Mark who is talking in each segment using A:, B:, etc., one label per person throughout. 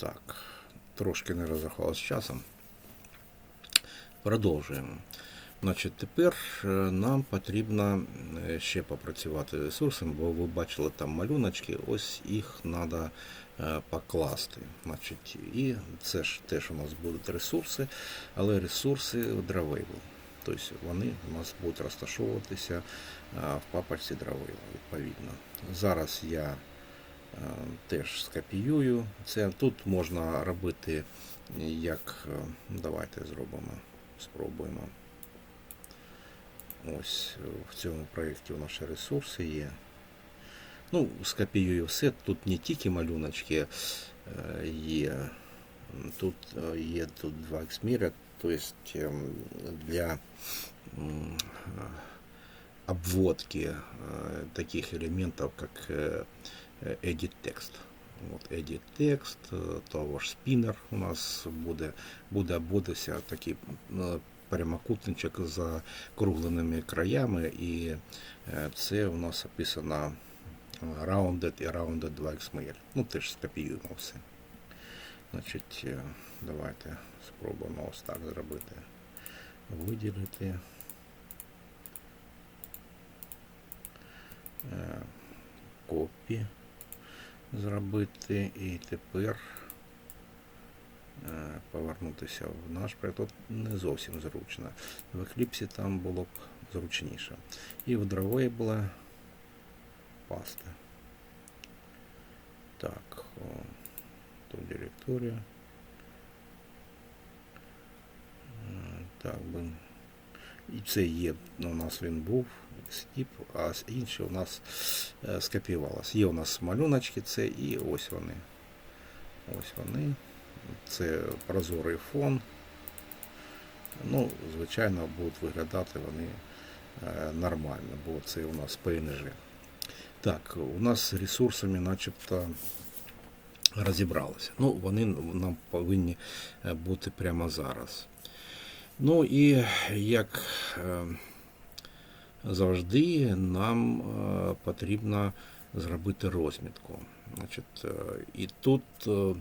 A: Так, трошки не розрахувалися з часом. Продовжуємо. Значить, тепер е, нам потрібно е, ще попрацювати з ресурсами, бо ви бачили там малюночки, ось їх треба покласти. Значить, і це ж теж у нас будуть ресурси, але ресурси Drawable. Тобто вони у нас будуть розташовуватися е, в папочці Drawable, відповідно. Зараз я теж скопіюю. Це тут можна робити як. е, Давайте зробимо, спробуємо. Ось е, в цьому проєкті у нас ще ресурси є. Ну, скопіюю все. Тут не тільки малюночки е, є. Тут е, є тут два ексміра, тобто ем, для м, е, обводки э, таких элементов, как э, э, edit text. От edit text, е, того ж спінер у нас буде, буде обводитися такий е, прямокутничок з закругленими краями, і е, це у нас описано е, rounded і rounded 2 XML. Ну, теж скопіюємо все. Значить, е, давайте спробуємо ось так зробити. Виділити. Е, копі зробити і тепер е, повернутися в наш. Тут не зовсім зручно. В Eclipse там було б зручніше. І в Drawable паста. Так, о, тут директорія. Е, Так. І це є, у нас він був, стіп, а інші у нас е. Є у нас малюночки, це і ось вони. Ось вони. Це прозорий фон. Ну, звичайно, будуть виглядати вони е, нормально, бо це у нас PNG. Так, у нас з ресурсами начебто розібралися. Ну, вони нам повинні е, бути прямо зараз. Ну і як завжди, нам е, потрібно зробити розмітку. Значить, е, і тут е,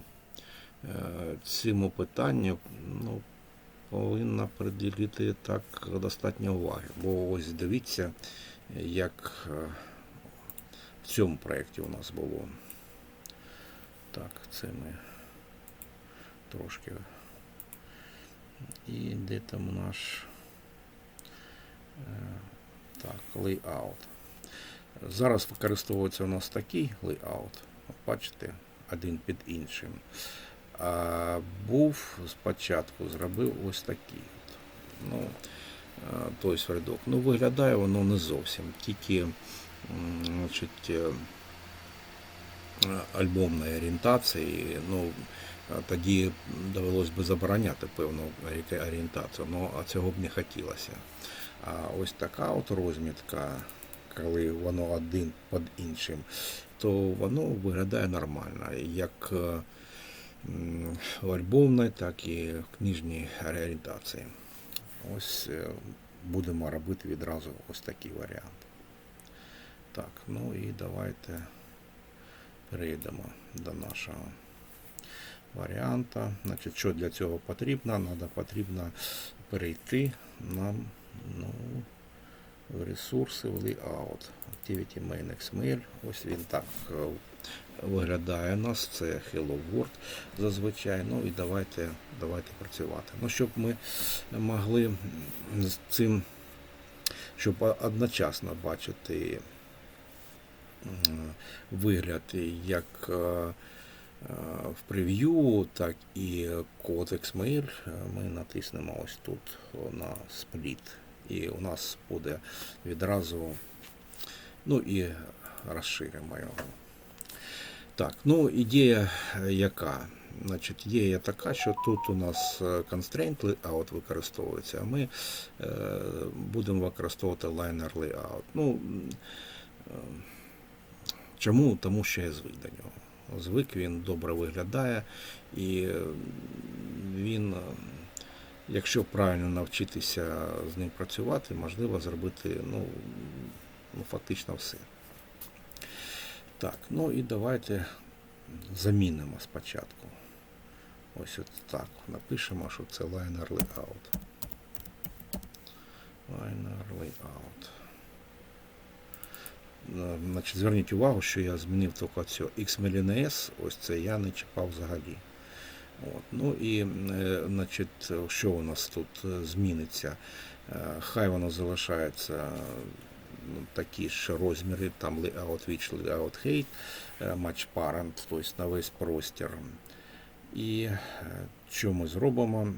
A: цьому питанню ну, повинна приділити так достатньо уваги. Бо ось дивіться, як в цьому проєкті у нас було. Так, це ми трошки. І де там наш так, layout. Зараз використовується у нас такий layout. Бачите, один під іншим. А був спочатку, зробив ось такий. Ну, тобто рядок. Ну, виглядає воно не зовсім. Тільки значить, е, альбомної орієнтації. Ну, тоді довелось би забороняти певну орієнтацію, ну, а цього б не хотілося. А ось така от розмітка, коли воно один під іншим, то воно виглядає нормально. Як е, в альбомній, так і в книжній орієнтації. Ось е, будемо робити відразу ось такий варіант. Так, ну і давайте перейдемо до нашого варіанта. Значить, що для цього потрібно? Надо потрібно перейти нам ну, в ресурси, в layout. Activity Main XML. Ось він так е, виглядає у нас. Це Hello World зазвичай. Ну і давайте, давайте працювати. Ну, щоб ми могли з цим, щоб одночасно бачити вигляд як е, е, в прев'ю, так і код XML ми натиснемо ось тут на спліт. І у нас буде відразу, ну і розширимо його. Так, ну ідея е, яка? Значить, ідея така, що тут у нас е, constraint layout використовується, а ми е, будемо використовувати liner layout. Ну, е, чому? Тому що я звик до нього. Звик він добре виглядає і він, е, якщо правильно навчитися з ним працювати, можливо зробити ну, ну, фактично все. Так, ну і давайте замінимо спочатку. Ось от так. Напишемо, що це liner layout. Liner layout. Е, Значить, зверніть увагу, що я змінив тільки цього XMLNS, ось це я не чіпав взагалі. От. Ну і е, значить, що у нас тут е, зміниться? Е, Хай воно залишається ну, такі ж розміри, там layout width, layout е, match parent, тобто на весь простір. І що ми зробимо?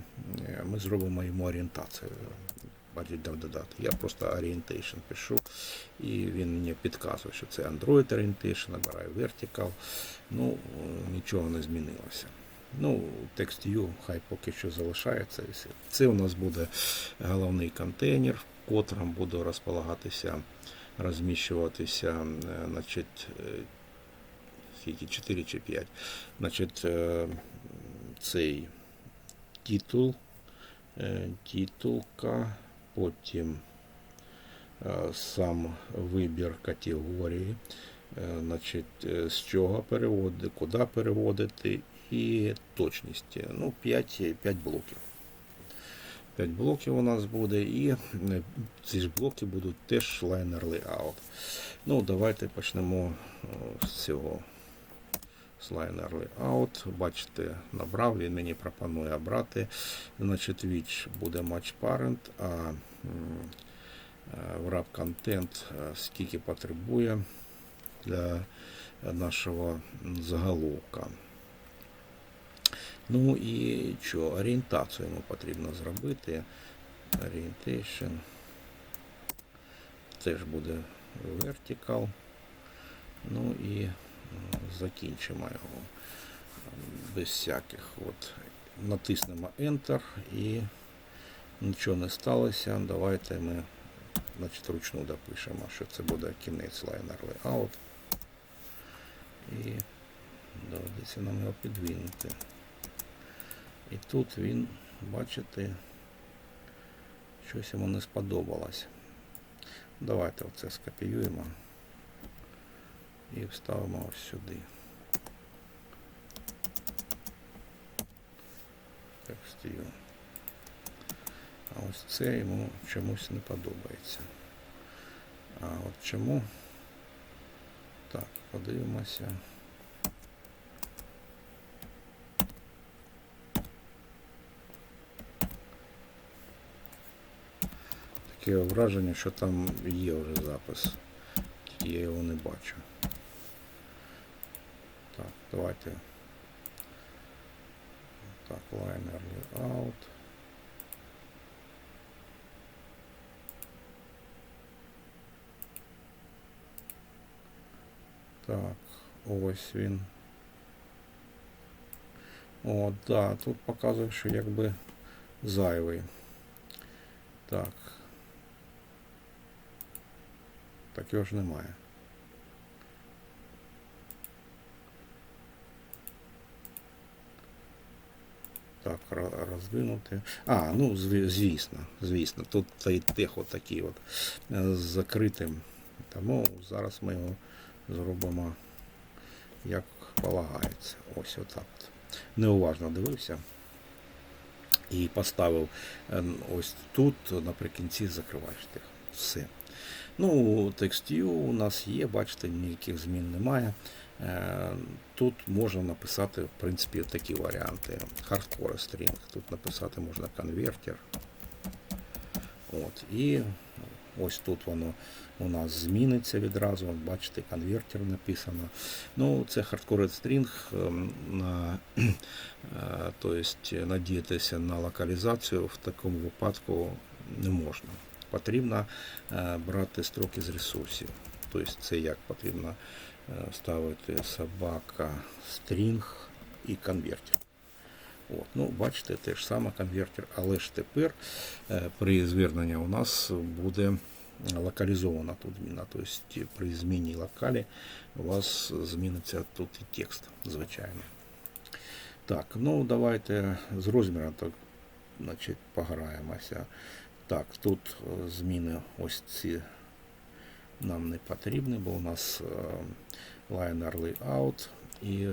A: Ми зробимо йому орієнтацію. Додати. Я просто orientation пишу, і він мені підказує, що це Android Orientation, набираю Vertical. Ну, нічого не змінилося. Ну, TextView хай поки що залишається. Це у нас буде головний контейнер, в котрому буде розполагатися, розміщуватися, е, значить, е, скільки, 4 чи 5. Значить, е, цей титул, титулка, потім сам вибір категорії, значить, з чого переводити, куди переводити і точність. Ну, 5, 5 блоків. 5 блоків у нас буде, і е, ці ж блоки будуть теж лайнер layout. Ну, давайте почнемо е, з цього слайнер layout. Бачите, набрав, він мені пропонує брати. Значить, віч буде match parent, а м, е, wrap content е, скільки потребує для нашого заголовка. Ну і що, орієнтацію йому потрібно зробити. Orientation. Теж буде vertical. Ну і закінчимо його без всяких. От. Натиснемо Enter і нічого не сталося. Давайте ми значить, ручну допишемо, що це буде кінець liner layout. І доведеться нам його підвинути. І тут він, бачите, щось йому не сподобалось. Давайте оце скопіюємо і вставимо ось сюди. Текстію. А ось це йому чомусь не подобається. А от чому? Так, подивимося. Таке враження, що там є вже запис. Я його не бачу. Так, давайте. Так, liner layout. Так, ось він. О, да, тут показує, що якби зайвий. Так. Так його ж немає. Так, ро- роздвинути. А, ну звісно, звісно. Тут цей тех отакий от е, з закритим. Тому зараз ми його зробимо як полагається. Ось отак. от. Неуважно дивився. І поставив е, ось тут, наприкінці закриваєш тих. Все. Ну, текстів у нас є, бачите, ніяких змін немає. Е, Тут можна написати, в принципі, такі варіанти. Hardcore string. Тут написати можна конвертер. От. І ось тут воно у нас зміниться відразу. Бачите, конвертер написано. Ну, це hardcore string. ем, На, то есть надіятися на локалізацію в такому випадку не можна. Потрібно е, брати строки з ресурсів. Тобто це як потрібно е, ставити собака стрінг і конвертер. От, ну, бачите, те ж саме конвертер, але ж тепер е, при зверненні у нас буде локалізована тут зміна. Тобто при зміні локалі у вас зміниться тут і текст, звичайно. Так, ну давайте з розміром так, значить, пограємося. Так, тут е, зміни ось ці нам не потрібні, бо у нас лайнер liner layout і